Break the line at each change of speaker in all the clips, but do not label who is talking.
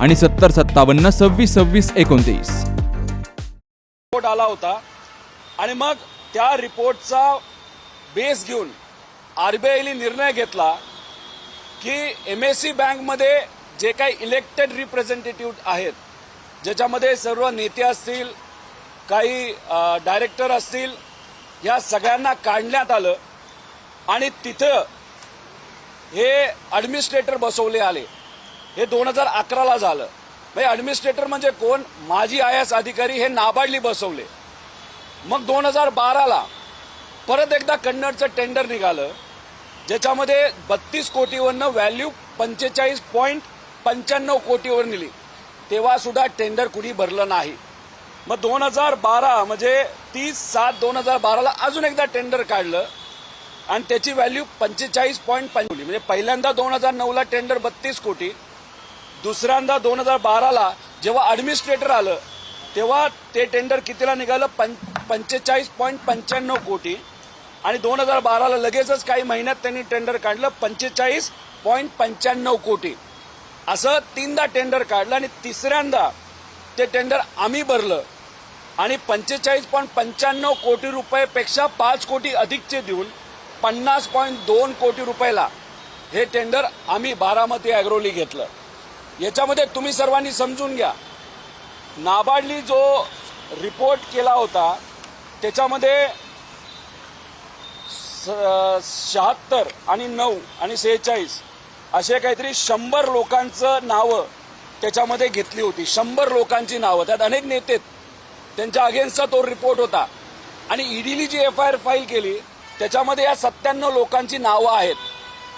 आणि सत्तर सत्तावन्न सव्वीस सव्वीस एकोणतीस.
रिपोर्ट आला होता. आणि मग त्या रिपोर्टचा बेस घेऊन आर बी आयने निर्णय घेतला की एम एस सी बँकमध्ये जे काही इलेक्टेड रिप्रेझेंटेटिव्ह आहेत ज्याच्यामध्ये सर्व नेते असतील काही डायरेक्टर असतील या सगळ्यांना काढण्यात आलं. आणि तिथं हे ॲडमिनिस्ट्रेटर बसवले आले. हे दोन हजार अकराला झालं. म्हणजे ॲडमिनिस्ट्रेटर म्हणजे कोण? माजी आय एस अधिकारी हे नाबार्डली बसवले. मग दोन हजार बाराला परत एकदा कन्नडचं टेंडर निघालं. ज्याच्यामध्ये बत्तीस कोटीवरनं व्हॅल्यू पंचेचाळीस पॉईंट पंच्याण्णव कोटीवर नेली तेव्हासुद्धा टेंडर कुणी भरलं नाही. मग दोन हजार बारा म्हणजे तीस सात दोन हजार बाराला अजून एकदा टेंडर काढलं. आणि त्याची व्हॅल्यू पंचेचाळीस पॉईंट पंचवली म्हणजे पहिल्यांदा दोन हजार नऊला टेंडर बत्तीस कोटी. दुसऱ्यांदा दोन हजार बाराला जेव्हा ॲडमिनिस्ट्रेटर आलं तेव्हा ते टेंडर कितीला निघालं? पं पंचेचाळीस पॉईंट पंच्याण्णव कोटी. आणि दोन हजार बाराला लगेचच काही महिन्यात त्यांनी टेंडर काढलं पंचेचाळीस पॉईंट पंच्याण्णव कोटी. असं तीनदा टेंडर काढलं आणि तिसऱ्यांदा ते टेंडर आम्ही भरलं. आणि पंचेचाळीस पॉईंट पंच्याण्णव कोटी रुपयेपेक्षा पाच कोटी अधिकचे देऊन पन्नास पॉईंट दोन कोटी रुपयाला हे टेंडर आम्ही बारामती ॲग्रोली घेतलं. याच्यामध्ये तुम्ही सर्वांनी समजून घ्या. नाबार्डनी जो रिपोर्ट केला होता त्याच्यामध्ये शहात्तर आणि नऊ आणि सेहेचाळीस असे काहीतरी शंभर लोकांचं नावं त्याच्यामध्ये घेतली होती. शंभर लोकांची नावं. त्यात अनेक नेते त्यांच्या अगेन्स्टचा तो रिपोर्ट होता. आणि ईडीनी जी एफ आय आर फाईल केली त्याच्यामध्ये या सत्त्याण्णव लोकांची नावं आहेत.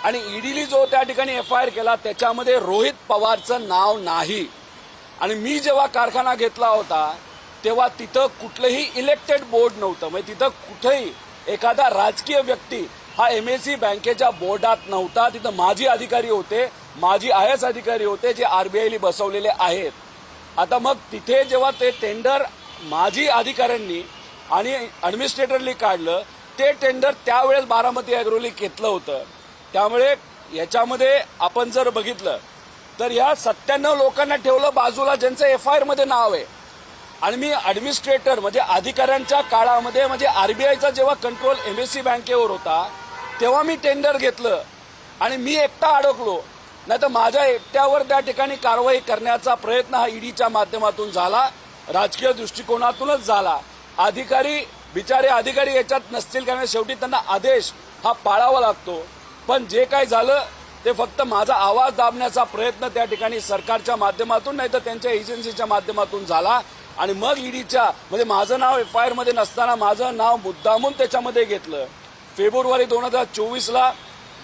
आणि ईडीने जो त्या ठिकाणी एफ आय आर केला त्याच्यामध्ये रोहित पवारचं नाव नाही. आणि मी जेव्हा कारखाना घेतला होता तेव्हा तिथं कुठलंही इलेक्टेड बोर्ड नव्हतं. म्हणजे तिथं कुठेही एखादा राजकीय व्यक्ती हा एम एस सी बँकेच्या बोर्डात नव्हता. तिथं माजी अधिकारी होते माजी आय एस अधिकारी होते जे आर बी आरबीआयने बसवलेले आहेत. आता मग तिथे जेव्हा ते टेंडर माजी अधिकाऱ्यांनी आणि ॲडमिनिस्ट्रेटरनी काढलं ते टेंडर त्यावेळेस बारामती ॲग्रोली घेतलं होतं. त्यामुळे याच्यामध्ये आपण जर बघितलं तर या सत्त्याण्णव लोकांना ठेवलं बाजूला ज्यांचं एफ आयमध्ये नाव आहे. आणि मी ॲडमिनिस्ट्रेटर म्हणजे अधिकाऱ्यांच्या काळामध्ये म्हणजे आरबीआयचा जेव्हा कंट्रोल एम एस सी बँकेवर होता तेव्हा मी टेंडर घेतलं. आणि मी एकटा अडकलो. नाही तर माझ्या एकट्यावर त्या ठिकाणी कारवाई करण्याचा प्रयत्न हा ईडीच्या माध्यमातून झाला. राजकीय दृष्टिकोनातूनच झाला. अधिकारी बिचारे अधिकारी याच्यात नसतील कारण शेवटी त्यांना आदेश हा पाळावा लागतो. पण जे काय झालं ते फक्त माझा आवाज दाबण्याचा प्रयत्न त्या ठिकाणी सरकारच्या माध्यमातून नाही तर त्यांच्या एजन्सीच्या माध्यमातून झाला. आणि मग ईडीच्या म्हणजे माझं नाव एफ आय आरमध्ये नसताना माझं नाव मुद्दामून त्याच्यामध्ये घेतलं. फेब्रुवारी दोन हजार चोवीसला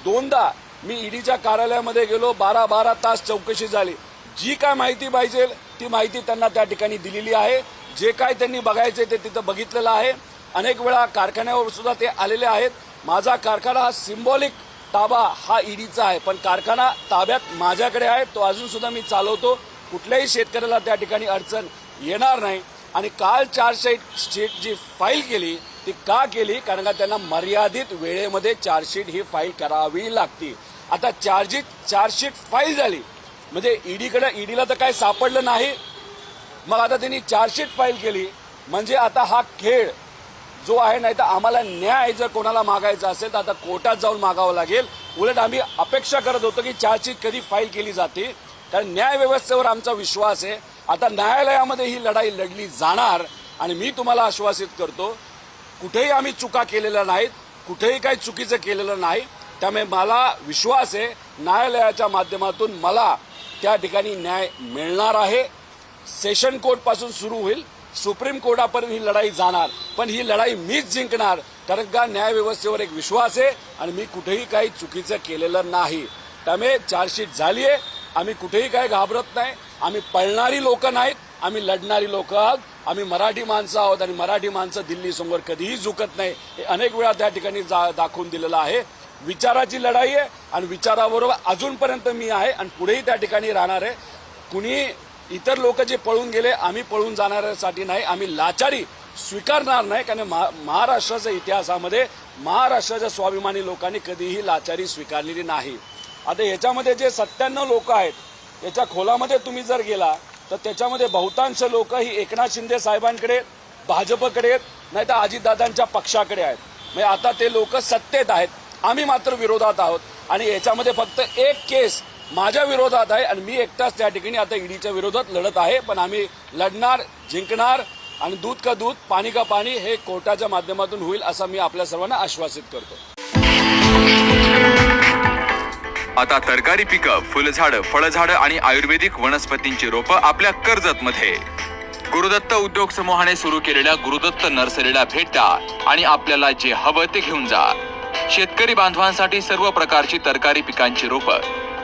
दोनदा मी ईडीच्या कार्यालयामध्ये गेलो. बारा बारा तास चौकशी झाली. जी काय माहिती पाहिजे ती माहिती त्यांना त्या ठिकाणी दिलेली आहे. जे काय त्यांनी बघायचे ते तिथं बघितलेलं आहे. अनेक वेळा कारखान्यावर सुद्धा ते आलेले आहेत. माझा कारखाना हा सिम्बॉलिक ताबा हा ईडीचा आहे. पण कारखाना ताब्यात माझ्याकडे आहे. तो अजून सुद्धा मी चालवतो. कुठल्याही शेतकऱ्याला त्या ठिकाणी अडचण येणार नाही. आणि काल चार्जशीट शीट जी फाईल केली ती का केली? कारण का त्यांना मर्यादित वेळेमध्ये चार्जशीट ही फाईल करावी लागती. आता चार्जिट चार्जशीट फाईल झाली. म्हणजे ईडीकडे ईडीला तर काय सापडलं नाही. मग आता त्यांनी चार्जशीट फाईल केली. म्हणजे आता हा खेळ जो आहे नाही तर आम्हाला न्याय जर कोणाला मागायचा असेल तर आता कोर्टात जाऊन मागावं लागेल. उलट आम्ही अपेक्षा करत होतो की चार्जशीट कधी फाईल केली जाते. कारण न्यायव्यवस्थेवर आमचा विश्वास आहे. आता न्यायालयामध्ये ही लढाई लढली जाणार आणि मी तुम्हाला आश्वासित करतो कुठेही आम्ही चुका केलेल्या नाहीत. कुठेही काही चुकीचं केलेलं नाही. त्यामुळे मला विश्वास आहे न्यायालयाच्या माध्यमातून मला त्या ठिकाणी न्याय मिळणार आहे. सेशन कोर्टपासून सुरू होईल. सुप्रीम कोर्टापर्यंत ही लढाई जाणार. पण ही लढाई मीच जिंकणार कारण का न्यायव्यवस्थेवर एक विश्वास आहे आणि मी कुठेही काही चुकीचं केलेलं नाही. त्यामुळे चार्जशीट झाली आहे. आम्ही कुठेही काही घाबरत नाही. आम्ही पळणारी लोक नाहीत. आम्ही लढणारी लोक आहोत. आम्ही मराठी माणसं आहोत आणि मराठी माणसं दिल्लीसमोर कधीही झुकत नाही. हे अनेक वेळा त्या ठिकाणी जा- दाखवून दिलेलं आहे. विचाराची लढाई आहे आणि विचाराबरोबर अजूनपर्यंत मी आहे आणि पुढेही त्या ठिकाणी राहणार आहे. कुणी इतर लोक जे पळून गेले आम्ही पळून जाणाऱ्यासाठी नाही आम्ही लाचारी स्वीकारणार नाही कारण महा- महाराष्ट्राच्या इतिहासामध्ये महाराष्ट्राच्या स्वाभिमानी लोकांनी कधीही लाचारी स्वीकारलेली नाही. आता याच्यामध्ये जे सत्त्याण्णव लोक आहेत याच्या खोलामध्ये तुम्ही जर गेला तर त्याच्यामध्ये बहुतांश लोक ही एकनाथ शिंदे साहेबांकडे भाजपकडे आहेत नाही तर अजितदादांच्या पक्षाकडे आहेत. म्हणजे आता ते लोक सत्तेत आहेत. आम्ही मात्र विरोधात आहोत. आणि याच्यामध्ये फक्त एक केस माझ्या विरोधात आहे आणि मी एकटाच त्या ठिकाणी आता ईडीच्या विरोधात लढत आहे. पण आम्ही लढणार जिंकणार आणि दूध का दूध पाणी का पाणी हे कोर्टाच्या माध्यमातून होईल असं मी आपल्या सर्वांना आश्वासित करतो.
आता तरकारी पिकं फुलझाडं फळझाडं आणि आयुर्वेदिक वनस्पतींची रोपं आपल्या कर्जत मध्ये गुरुदत्त उद्योग समूहाने सुरू केलेल्या गुरुदत्त नर्सरीला भेट द्या आणि आपल्याला जे हवं ते घेऊन जा. शेतकरी बांधवांसाठी सर्व प्रकारची तरकारी पिकांची रोपं